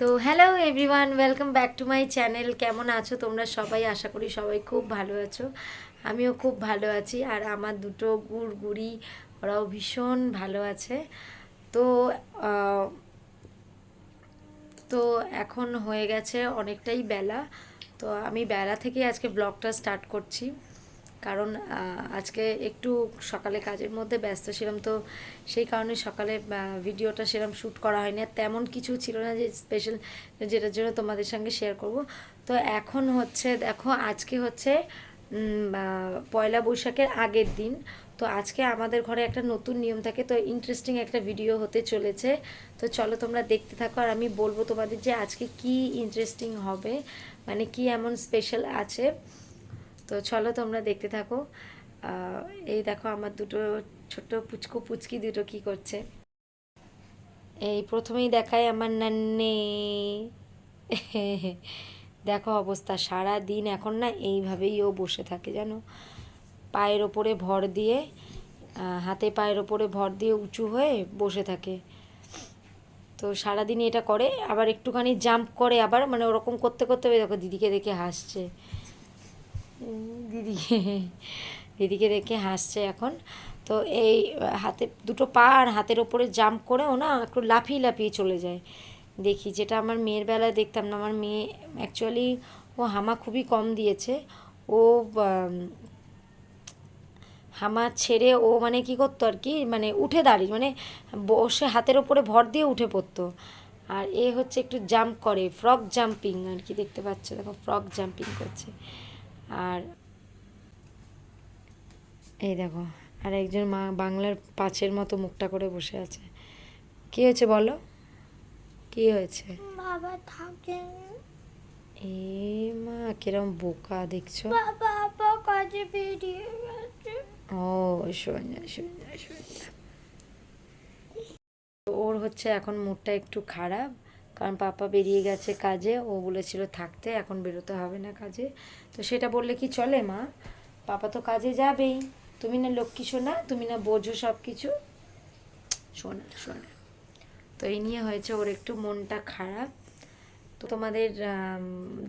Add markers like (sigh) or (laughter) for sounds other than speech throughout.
তো hello everyone welcome back to my channel কেমন আছো তোমরা সবাই? আশা করি সবাই খুব ভালো আছো। আমিও খুব ভালো আছি আর আমার দুটো গুড় গুড়ি ওরাও ভীষণ ভালো আছে। তো তো এখন হয়ে গেছে অনেকটাই বেলা। তো আমি বেলা থেকে আজকে ব্লগটা স্টার্ট করছি। কারণ আজকে একটু সকালে কাজের মধ্যে ব্যস্ত ছিলাম তো সেই কারণে সকালে ভিডিওটা সেরকম শ্যুট করা হয়নি। আর তেমন কিছু ছিল না যে স্পেশাল যেটার জন্য তোমাদের সঙ্গে শেয়ার করব। তো এখন হচ্ছে দেখো, আজকে হচ্ছে পয়লা বৈশাখের আগের দিন। তো আজকে আমাদের ঘরে একটা নতুন নিয়ম থাকে, তো ইন্টারেস্টিং একটা ভিডিও হতে চলেছে। তো চলো তোমরা দেখতে থাকো আর আমি বলব তোমাদের যে আজকে কি ইন্টারেস্টিং হবে মানে কি এমন স্পেশাল আছে। তো চলো তোমরা দেখতে থাকো। এই দেখো আমার দুটো ছোট্ট পুচকু, পুচকি দুটো কি করছে। এই প্রথমেই দেখায় আমার নান্নে। (laughs) দেখো অবস্থা সারা দিন এখন না এইভাবেই ও বসে থাকে জানো। পায়ের ওপরে ভর দিয়ে হাতে পায়ের ওপরে ভর দিয়ে উঁচু হয়ে বসে থাকে। তো সারাদিন এটা করে, আবার একটুখানি জাম্প করে আবার মানে ওরকম করতে করতে দেখো দিদিকে দেখে হাসছে। দিদিকে দিদিকে দেখে হাসছে এখন। তো এই হাতে দুটো পা আর হাতের ওপরে জাম্প করে ও না একটু লাফিয়ে লাফিয়ে চলে যায়। দেখি যেটা আমার মেয়ের বেলায় দেখতাম না। আমার মেয়ে অ্যাকচুয়ালি ও হামা খুবই কম দিয়েছে। ও হামা ছেড়ে ও মানে কি করতো আর কি মানে উঠে দাঁড়িয়ে মানে বসে হাতের ওপরে ভর দিয়ে উঠে পড়তো। আর এ হচ্ছে একটু জাম্প করে ফ্রক জাম্পিং আর কি দেখতে পাচ্ছ। দেখো ফ্রক জাম্পিং করছে। আর এই দেখো আর একজন মা বাংলার পাঁচের মতো মুখটা করে বসে আছে। কি হয়েছে বলো? কি হয়েছে? বাবা থাকে এ মা কিরম বোকা দেখছ? বাবা আপা কাজে বেরিয়ে গেছে। ও সোজা সোজা সোজা ওর হচ্ছে এখন মুডটা একটু খারাপ। কারণ পাপা বেরিয়ে গেছে কাজে, ও বলেছিল থাকতে, এখন বেরোতে হবে না কাজে। তো সেটা বললে কি চলে মা? পাপা তো কাজে যাবেই। তুমি না লক্ষ্মী শোনা তুমি না বোঝো সব কিছু শোনা শোনা তো এই নিয়ে হয়েছে ওর একটু মনটা খারাপ। তো তোমাদের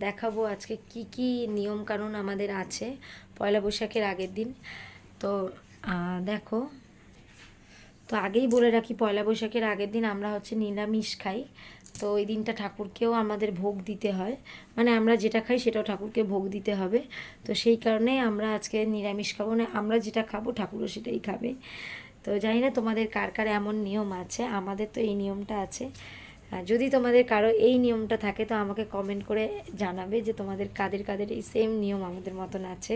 দেখাবো আজকে কি কি নিয়ম কানুন আমাদের আছে পয়লা বৈশাখের আগের দিন। তো দেখো তো আগেই বলে রাখি, পয়লা বৈশাখের আগের দিন আমরা হচ্ছে নিরামিষ খাই। তো ওই দিনটা ঠাকুরকেও আমাদের ভোগ দিতে হয়। মানে আমরা যেটা খাই সেটাও ঠাকুরকে ভোগ দিতে হবে। তো সেই কারণে আমরা আজকে নিরামিষ খাব। না আমরা যেটা খাব ঠাকুরও সেটাই খাবে। তো জানি না তোমাদের কার কার এমন নিয়ম আছে। আমাদের তো এই নিয়মটা আছে। যদি তোমাদের কারও এই নিয়মটা থাকে, তো আমাকে কমেন্ট করে জানাবে যে তোমাদের কাদের কাদের এই সেম নিয়ম আমাদের মতন আছে।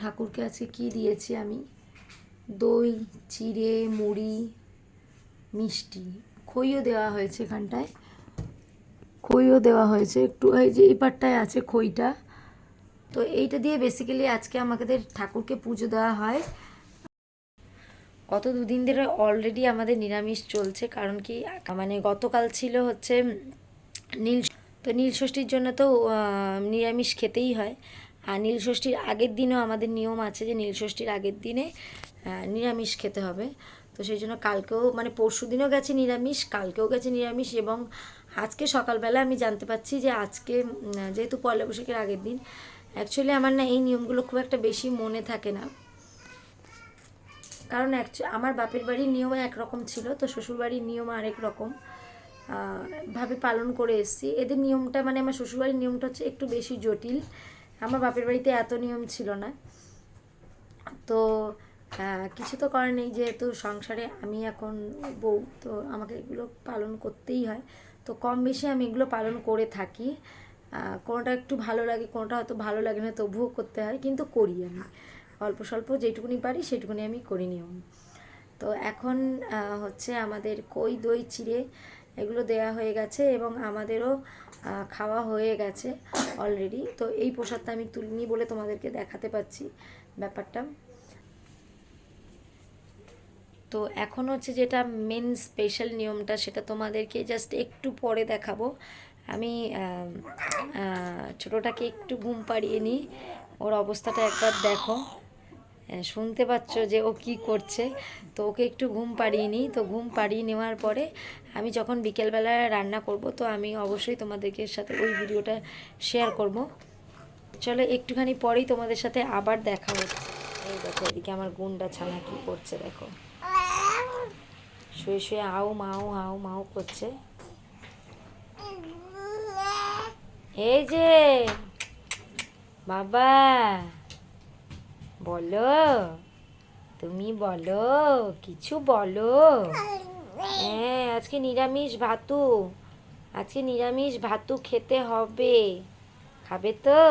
ঠাকুরকে আজকে কি দিয়েছি আমি? দই, চিড়ে, মুড়ি, মিষ্টি। খইও দেওয়া হয়েছে এখানটায়। খইও দেওয়া হয়েছে। একটু এই যে এই পাটটায় আছে খইটা। তো এইটা দিয়ে বেসিক্যালি আজকে আমাদের ঠাকুরকে পুজো দেওয়া হয়। গত দুদিন ধরে অলরেডি আমাদের নিরামিষ চলছে। কারণ কি মানে গতকাল ছিল হচ্ছে নীল তো নীল ষষ্ঠীর জন্য তো নিরামিষ খেতেই হয়। আর নীল ষষ্ঠীর আগের দিনও আমাদের নিয়ম আছে যে নীল ষষ্ঠীর আগের দিনে নিরামিষ খেতে হবে। তো সেই জন্য কালকেও মানে পরশু দিনও গেছে নিরামিষ, কালকেও গেছে নিরামিষ এবং আজকে সকালবেলা আমি জানতে পারছি যে আজকে যেহেতু পয়লা বৈশাখের আগের দিন অ্যাকচুয়ালি আমার না এই নিয়মগুলো খুব একটা বেশি মনে থাকে না। কারণ আমার বাপের বাড়ির নিয়ম একরকম ছিল, তো শ্বশুরবাড়ির নিয়ম আরেক রকম ভাবে পালন করে এসেছি। এদের নিয়মটা মানে আমার শ্বশুরবাড়ির নিয়মটা হচ্ছে একটু বেশি জটিল। আমার বাপের বাড়িতে এত নিয়ম ছিল না। তো কিছু তো করার নেই, যেহেতু সংসারে আমি এখন বউ, তো আমাকে এগুলো পালন করতেই হয়। তো কম বেশি আমি এগুলো পালন করে থাকি। কোনোটা একটু ভালো লাগে, কোনোটা হয়তো ভালো লাগে না, তবুও করতে হয়, কিন্তু করি আমি। অল্প স্বল্প যেটুকুনি পারি, সেটুকুনি আমি করি নিয়ম তো এখন হচ্ছে আমাদের কই দই চিড়ে, এগুলো দেয়া হয়ে গেছে এবং আমাদেরও খাওয়া হয়ে গেছে অলরেডি তো এই প্রসাদটা আমি তুলিনি বলে তোমাদেরকে দেখাতে পাচ্ছি ব্যাপারটা। তো এখন হচ্ছে যেটা মেন স্পেশাল নিয়মটা সেটা তোমাদেরকে জাস্ট একটু পরে দেখাবো। আমি ছোটোটাকে একটু ঘুম পাড়িয়ে নিই। ওর অবস্থাটা একবার দেখো। শুনতে পাচ্ছ যে ও কি করছে। তো ওকে একটু ঘুম পাড়িয়ে নিই। তো ঘুম পাড়িয়ে নেওয়ার পরে আমি যখন বিকেলবেলা রান্না করব, তো আমি অবশ্যই তোমাদেরকে সাথে ওই ভিডিওটা শেয়ার করব। চলো একটুখানি পরেই তোমাদের সাথে আবার দেখা হচ্ছে। এই দেখো এদিকে আমার গুন্ডা ছানা কি করছে দেখো। শুয়ে শুয়ে আউ, মাউ আউ মাউ করছে। এই যে, বাবা, বলো, তুমি বলো, কিছু বলো। হ্যাঁ আজকে নিরামিষ ভাতু, আজকে নিরামিষ ভাতু খেতে হবে। খাবে তো?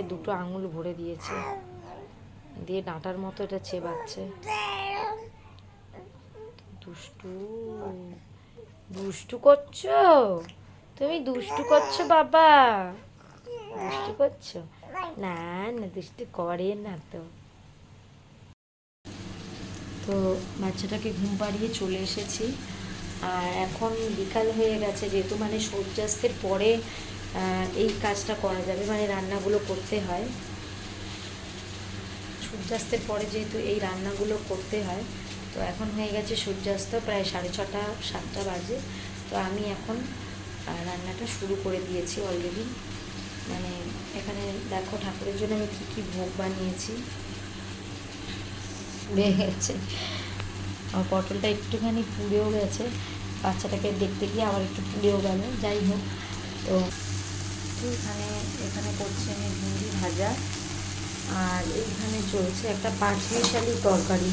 মুখে দুটো আঙুল ভরে দিয়েছে। দিয়ে ডাঁটার মতো এটা চেবাচ্ছে। দুষ্টু দুষ্টু করছ? তুমি দুষ্টু করছ বাবা। দুষ্টু করছ? না না, দুষ্টু করে না তো। তো বাচ্চাটাকে ঘুম পাড়িয়ে চলে এসেছি। আর এখন বিকাল হয়ে গেছে, যেহেতু মানে সূর্যাস্তের পরে এই কাজটা করা যাবে মানে রান্নাগুলো করতে হয়। সূর্যাস্তের পরে যেহেতু এই রান্নাগুলো করতে হয়, তো এখন হয়ে গেছে সূর্যাস্ত, প্রায় সাড়ে ছটা, সাতটা বাজে। তো আমি এখন রান্নাটা শুরু করে দিয়েছি অলরেডি মানে এখানে দেখো ঠাকুরের জন্য আমি কী কী ভোগ বানিয়েছি। পুড়ে গেছে। আমার পটলটা একটুখানি পুড়েও গেছে। বাচ্চাটাকে দেখতে গিয়ে আবার একটু পুড়েও গেল। যাই হোক, তো এখানে এখানে করছি আমি ভিন্ডি ভাজা, আর এইখানে চলছে একটা পাঁচমিশালি তরকারি।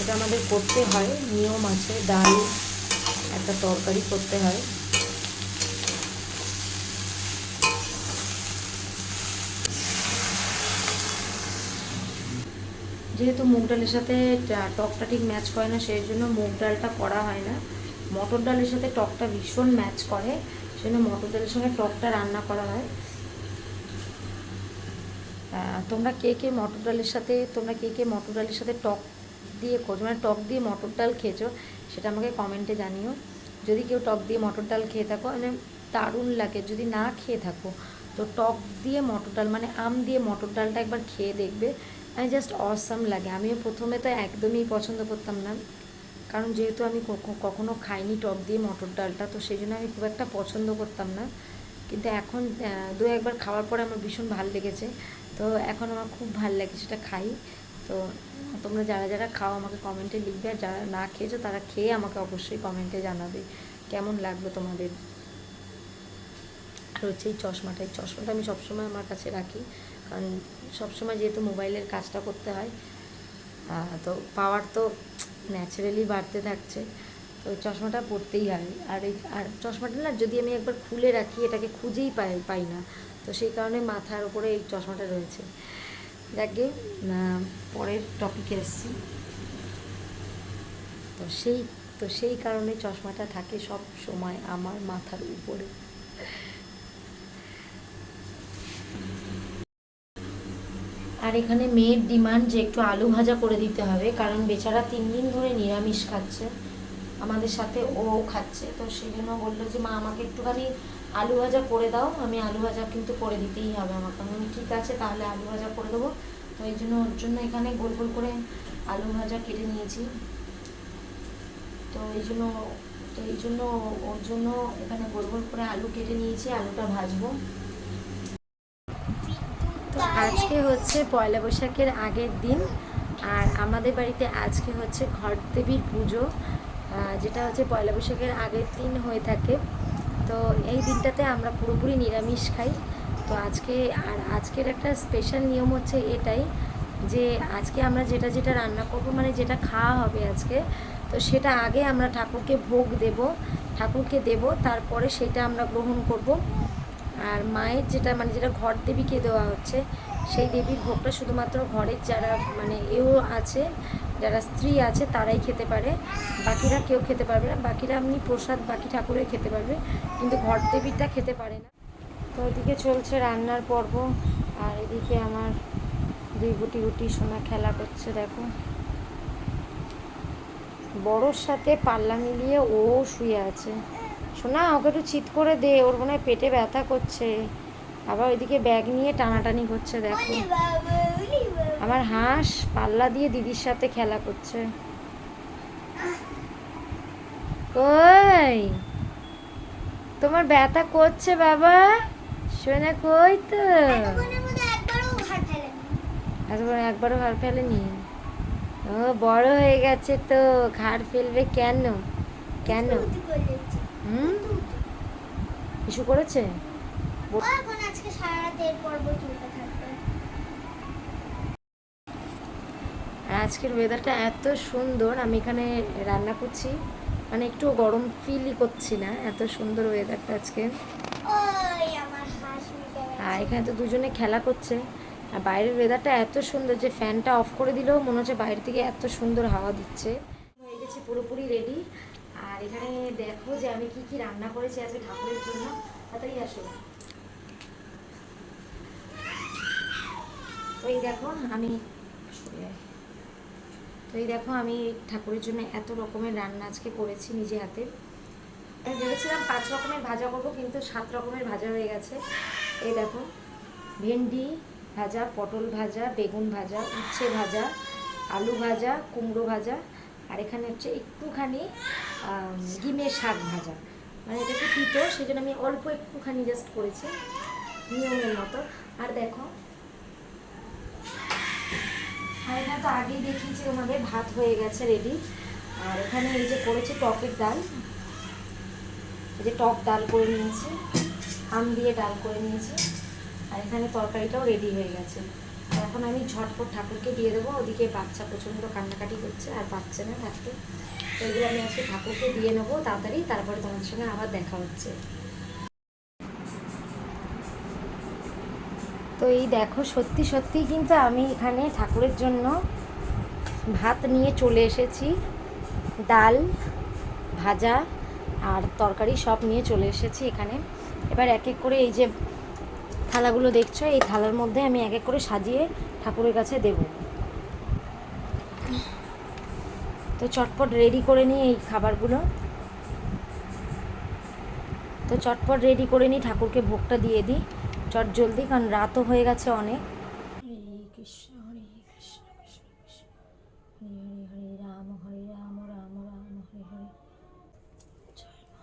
এটা আমাদের করতে হয়, নিয়ম আছে, ডাল একটা তরকারি করতে হয়। যেহেতু মুগ ডালের সাথে টকটা ঠিক ম্যাচ করে না, সেই জন্য মুগ ডালটা করা হয় না। মটর ডালের সাথে টকটা ভীষণ ম্যাচ করে। সেই জন্য মটর ডালের সঙ্গে টকটা রান্না করা হয়। তোমরা কে কে মটর ডালের সাথে, তোমরা কে কে মটর ডালের সাথে টক দিয়ে করছ মানে টক দিয়ে মটর ডাল খেয়েছো, সেটা আমাকে কমেন্টে জানিও। যদি কেউ টক দিয়ে মটর ডাল খেয়ে থাকো মানে দারুণ লাগে। যদি না খেয়ে থাকো, তো টক দিয়ে মটর ডাল মানে আম দিয়ে মটর ডালটা একবার খেয়ে দেখবে মানে জাস্ট অসাম লাগে। আমিও প্রথমে তো একদমই পছন্দ করতাম না। কারণ যেহেতু আমি কখ- কখনো খাইনি টক দিয়ে মটর ডালটা, তো সেই জন্য আমি খুব একটা পছন্দ করতাম না। কিন্তু এখন দু, একবার খাওয়ার পরে আমার ভীষণ ভালো লেগেছে। তো এখন আমার খুব ভালো লাগে সেটা খাই। তো তোমরা যারা যারা খাও আমাকে কমেন্টে লিখবে, আর যারা না খেয়েছো তারা খেয়ে আমাকে অবশ্যই কমেন্টে জানাবে। কেমন লাগবে তোমাদের? আর হচ্ছে এই চশমাটা এই চশমাটা আমি সবসময় আমার কাছে রাখি। কারণ সবসময় যেহেতু মোবাইলের কাজটা করতে হয় তো পাওয়ার তো ন্যাচারালি বাড়তে থাকছে। তো চশমাটা পরতেই হয়। আর এই, আর চশমাটা না, যদি আমি একবার খুলে রাখি, এটাকে খুঁজেই পাই পাই না। তো সেই কারণে মাথার উপরে এই চশমাটা রয়েছে। যাকে পরের টপিকে এসছি। তো সেই তো সেই কারণে চশমাটা থাকে সব সময় আমার মাথার উপরে। আর এখানে মেয়ের ডিমান্ড যে একটু আলু ভাজা করে দিতে হবে, কারণ বেচারা তিন দিন ধরে নিরামিষ খাচ্ছে, আমাদের সাথে ও খাচ্ছে। তো সেই জন্য বলল যে, মা, আমাকে একটুখানি আলু ভাজা করে দাও, আমি আলু ভাজা কিন্তু করে দিতেই হবে আমাকে। আমি ঠিক আছে, তাহলে আলু ভাজা করে দেবো। তো এই জন্য ওর জন্য এখানে গোল গোল করে আলু ভাজা কেটে নিয়েছি। তো এই জন্য, তো এই জন্য ওর জন্য এখানে গোল গোল করে আলু কেটে নিয়েছি, আলুটা ভাজবো। আজকে হচ্ছে পয়লা বৈশাখের আগের দিন, আর আমাদের বাড়িতে আজকে হচ্ছে ঘর দেবীর পুজো যেটা হচ্ছে পয়লা বৈশাখের আগের দিন হয়ে থাকে। তো এই দিনটাতে আমরা পুরোপুরি নিরামিষ খাই। তো আজকে, আর আজকের একটা স্পেশাল নিয়ম হচ্ছে এটাই যে আজকে আমরা যেটা যেটা রান্না করব মানে যেটা খাওয়া হবে আজকে, তো সেটা আগে আমরা ঠাকুরকে ভোগ দেব, ঠাকুরকে দেব, তারপরে সেটা আমরা গ্রহণ করব। আর মায়ের যেটা মানে যেটা ঘর দেবীকে দেওয়া হচ্ছে, সেই দেবীর ভোগটা শুধুমাত্র ঘরের যারা মানে এও আছে, যারা স্ত্রী আছে, তারাই খেতে পারে। বাকিরা কেউ খেতে পারবে না। বাকিরা এমনি প্রসাদ, বাকি ঠাকুরে খেতে পারবে। কিন্তু ঘর দেবীরটা খেতে পারে না। তো ওইদিকে চলছে রান্নার পর্ব। আর এদিকে আমার দুই গুটি গুটি সোনা খেলা করছে, দেখো। বড়োর সাথে পাল্লা মিলিয়ে ও শুয়ে আছে। শোনা, ওকে একটু চিৎ করে দে, ওর মনে হয় পেটে ব্যথা করছে। আবার ওইদিকে ব্যাগ নিয়ে টানাটানি করছে, দেখো। আমার হাঁস পাল্লা দিয়ে দিদির সাথে খেলা করছে। কই? তোমার ব্যথা করছে বাবা? শোনা কই তো? একবারও হার ফেলেনি। ও, বড় হয়ে গেছে তো, ঘাড় ফেলবে কেন? কেন? হুম? ইস্যু করেছে? এখন আজকে সারা রাত এর পর্ব চলতে থাকবে আজকের ওয়েদারটা এত সুন্দর আমি এখানে রান্না করছি। মানে একটু গরম ফিলই করছি না এত সুন্দর ওয়েদারটা আজকে। আর এখানে তো দুজনে খেলা করছে। আর বাইরের ওয়েদারটা এত সুন্দর যে ফ্যানটা অফ করে দিলেও মনে হচ্ছে বাইরে থেকে এত সুন্দর হাওয়া দিচ্ছে। হয়ে গেছে পুরোপুরি রেডি এখানে দেখো যে আমি কি কি রান্না করেছি আজকে ঠাকুরের জন্য। তাড়াতাড়ি আসো। এই দেখো, আমি। তো এই দেখো, আমি ঠাকুরের জন্য এত রকমের রান্না আজকে করেছি নিজে হাতে। আমি ভেবেছিলাম পাঁচ রকমের ভাজা করব, কিন্তু সাত রকমের ভাজা হয়ে গেছে। এই দেখো, ভেন্ডি ভাজা, পটল ভাজা, বেগুন ভাজা, উচ্ছে ভাজা, আলু ভাজা, কুমড়ো ভাজা আর এখানে হচ্ছে একটুখানি ডিমের শাক ভাজা। মানে এটা একটু তিতো সেই জন্য আমি অল্প একটুখানি জাস্ট করেছি, নিয়মের মতো। আর দেখো, আর এখানে তো আগেই দেখিয়েছি তোমাদের, ভাত হয়ে গেছে রেডি আর এখানে এই যে করেছি টকের ডাল। এই যে টক ডাল করে নিয়েছি, আম দিয়ে ডাল করে নিয়েছি। আর এখানে তরকারিটাও রেডি হয়ে গেছে। এখন আমি ঝটপট ঠাকুরকে দিয়ে দেবো, ওদিকে বাচ্চা প্রচণ্ড কান্নাকাটি করছে আর পাচ্ছে না থাকতে। তো এগুলো আমি আজকে ঠাকুরকে দিয়ে নেব তাড়াতাড়ি, তারপরে তোমাদের সঙ্গে আবার দেখা হচ্ছে। তো এই দেখো, সত্যি সত্যি কিন্তু আমি এখানে ঠাকুরের জন্য ভাত নিয়ে চলে এসেছি। ডাল, ভাজা আর তরকারি সব নিয়ে চলে এসেছি এখানে। এবার এক এক করে এই যে থালাগুলো দেখছ, এই থালার মধ্যে আমি এক এক করে সাজিয়ে ঠাকুরের কাছে দেব। তো চটপট রেডি করে নিই এই খাবারগুলো। তো চটপট রেডি করে নিই, ঠাকুরকে ভোগটা দিয়ে দিই। চট জলদি, কারণ রাতও হয়ে গেছে অনেক হরে কৃষ্ণ হরে কৃষ্ণ কৃষ্ণ কৃষ্ণ হরে হরে হরে রাম হরে রাম রাম রাম হরে হরে জয় মা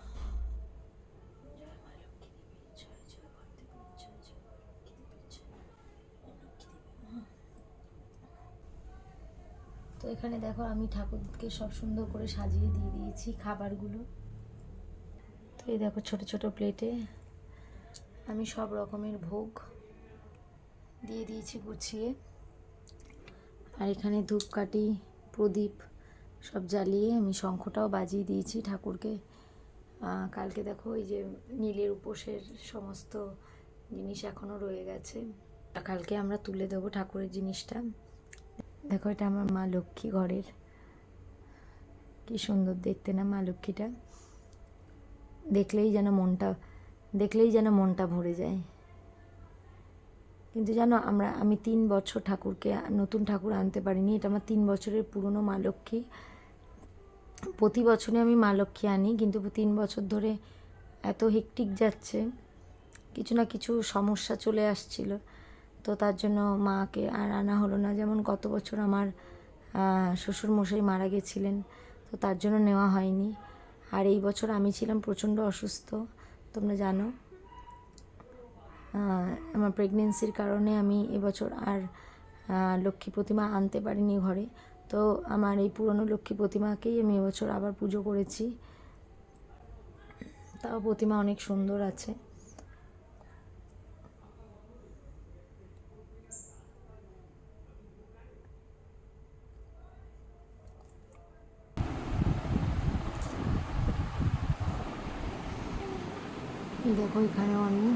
জয় মা লক্ষ্মী দেবী জয় জয় বরদেবী জয় জয় লক্ষ্মী দেবী জয় লক্ষ্মী দেবী মা তো এখানে দেখো আমি ঠাকুরকে সব সুন্দর করে সাজিয়ে দিয়ে দিয়েছি খাবারগুলো। তো এই দেখো ছোট ছোট প্লেটে আমি সব রকমের ভোগ দিয়ে দিয়েছি গুছিয়ে। আর এখানে ধূপকাঠি, প্রদীপ সব জ্বালিয়ে আমি শঙ্খটাও বাজিয়ে দিয়েছি ঠাকুরকে। কালকে দেখো ওই যে নীলের উপোসের সমস্ত জিনিস এখনও রয়ে গেছে। কালকে আমরা তুলে দেবো ঠাকুরের জিনিসটা। দেখো, এটা আমার মা লক্ষ্মী ঘরের। কি সুন্দর দেখতে না মা লক্ষ্মীটা। দেখলেই যেন মনটা, দেখলেই যেন মনটা ভরে যায়। কিন্তু জানো, আমরা, আমি তিন বছর ঠাকুরকে, নতুন ঠাকুর আনতে পারিনি। এটা আমার তিন বছরের পুরনো মা লক্ষ্মী। প্রতি বছরে আমি মা লক্ষ্মী আনি, কিন্তু তিন বছর ধরে এত হেকটিক যাচ্ছে। কিছু না কিছু সমস্যা চলে আসছিল। তো তার জন্য মাকে আর আনা হলো না। যেমন গত বছর আমার শ্বশুর মশাই মারা গেছিলেন, তো তার জন্য নেওয়া হয়নি। আর এই বছর আমি ছিলাম প্রচণ্ড অসুস্থ, তোমরা জানো। আমার প্রেগনেন্সির কারণে আমি এবছর আর লক্ষ্মী প্রতিমা আনতে পারিনি ঘরে। তো আমার এই পুরনো লক্ষ্মী প্রতিমাকেই আমি এবছর আবার পুজো করেছি। তাও প্রতিমা অনেক সুন্দর আছে। দেখো এখানেও আমি,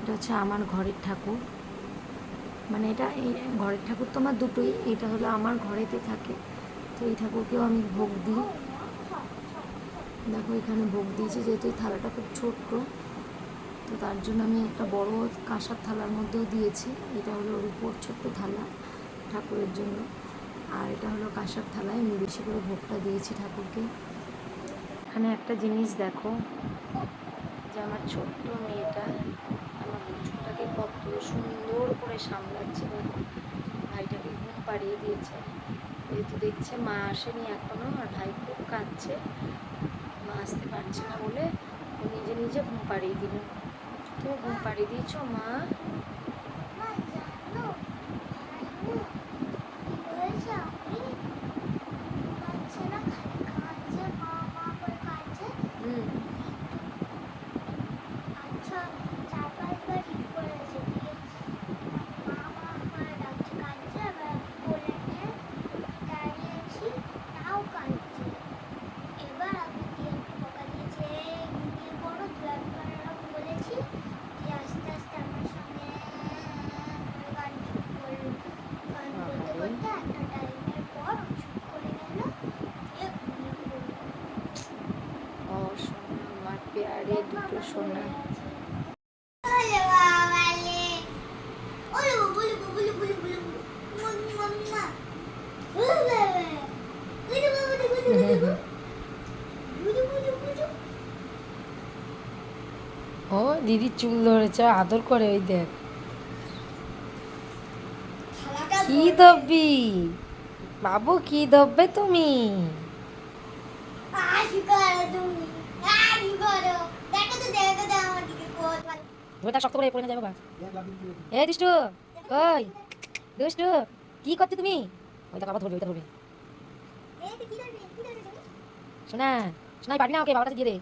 এটা হচ্ছে আমার ঘরের ঠাকুর। মানে এটা এই ঘরের ঠাকুর তো আমার দুটোই, এটা হলো আমার ঘরেতে থাকে। তো এই ঠাকুরকেও আমি ভোগ দিই। দেখো এখানে ভোগ দিয়েছি, যেহেতু এই থালাটা খুব ছোট্ট, তো তার জন্য আমি একটা বড় কাঁসার থালার মধ্যেও দিয়েছি। এটা হলো রূপোর ছোট্ট থালা ঠাকুরের জন্য। আর এটা হলো কাঁসার থালায় আমি বেশি করে ভোগটা দিয়েছি ঠাকুরকে। এখানে একটা জিনিস দেখো আমার ছোট্ট মেয়েটা আমার বন্ধুটাকে কত সুন্দর করে সামলাচ্ছে ভাইটাকে ঘুম পাড়িয়ে দিয়েছে। যেহেতু দেখছে মা আসেনি এখনও আর ভাই খুব কাঁদছে। মা আসতে পারছে না বলে ও নিজে নিজে ঘুম পাড়িয়ে দিল। তো ঘুম পাড়িয়ে দিয়েছ মা জানো ভাইমু কি হয়েছে আপনি কাঁদছে না খালি কাঁদছে মা মা করে কাঁদছে হুম আচ্ছা চার পাঁচবার ঠিক করেছে দিয়ে মা মা করে ডাকছে কাঁদছে এবার কোলে নিয়ে দাঁড়িয়েছি তাও কাঁদছে এবার আমি দিয়ে একটু বকা দিয়েছে ঘুমিয়ে পড়ো দু একবার এরকম বলেছি দিয়ে আস্তে আস্তে আমার সঙ্গে করে গান চুপ করল গান করতে করতে একটা টাইমের পর ও চুপ করে গেল দিয়ে ঘুমিয়ে পড়ল ও সোনা আমার পেয়ারে দুটো সোনা ওলে বাবালে ওলে বুলু বুলু বুলু বুলু মাম্মা ওলে বুলু বুলু বুলু বুলু বুলু বুলু বুলু ও দিদির চুল ধরেছে আদর করে ওই দেখ। কি দব্বি বাবু কি দব্বে তুমি? শক্ত করে পড়ে না যাব এ দুষ্টু কই? দুষ্টু কি করছ তুমি? ধরবে ওইটা ধরবে। করবে শোনা শোনাই পারবি না ওকে বাবাটা দিয়ে দে।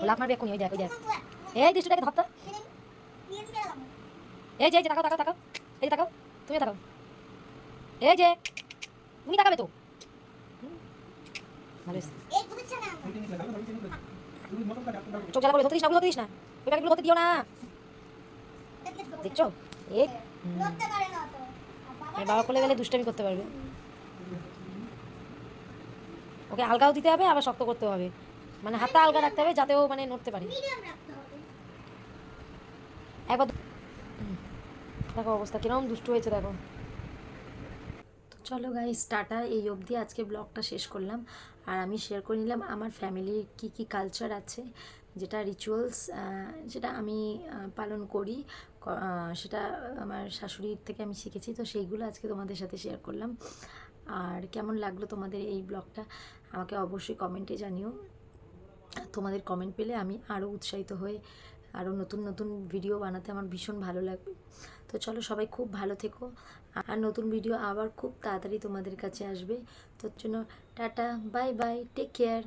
ও লাভ মারবে এক্ষুনি ওই দেখ ওই দেখ। এই দুষ্টুটাকে ধরতো এই যে তাকাও তাকাও তাকাও। এই তাকাও তুমি তাকাও। এই যে, তুমি তাকাবে তো। চোখ করে ধরতে দিস না দিস না। দিও না। দেখছ? করতে পারবে। ওকে আলগাও দিতে হবে, আবার শক্ত করতে হবে। মানে হাতটা আলগা রাখতে হবে, যাতে ও মানে নড়তে পারে। একবার দেখো অবস্থা কীরকম দুষ্টু হয়েছে, দেখো। তো চলো গাইস টাটা, এই অবধি আজকে ব্লগটা শেষ করলাম। আর আমি শেয়ার করে নিলাম আমার ফ্যামিলির কি কি কালচার আছে, যেটা রিচুয়ালস যেটা আমি পালন করি। সেটা আমার শাশুড়ির থেকে আমি শিখেছি, তো সেইগুলো আজকে তোমাদের সাথে শেয়ার করলাম। আর কেমন লাগল তোমাদের এই ব্লগটা আমাকে অবশ্যই কমেন্টে জানিও। তোমাদের কমেন্ট পেলে আমি আরও উৎসাহিত হয়ে আরও নতুন নতুন ভিডিও বানাতে আমার ভীষণ ভালো লাগবে। তো চলো সবাই খুব ভালো থেকো। আর নতুন ভিডিও আবার খুব তাড়াতাড়ি তোমাদের কাছে আসবে। তোর জন্য tata bye bye take care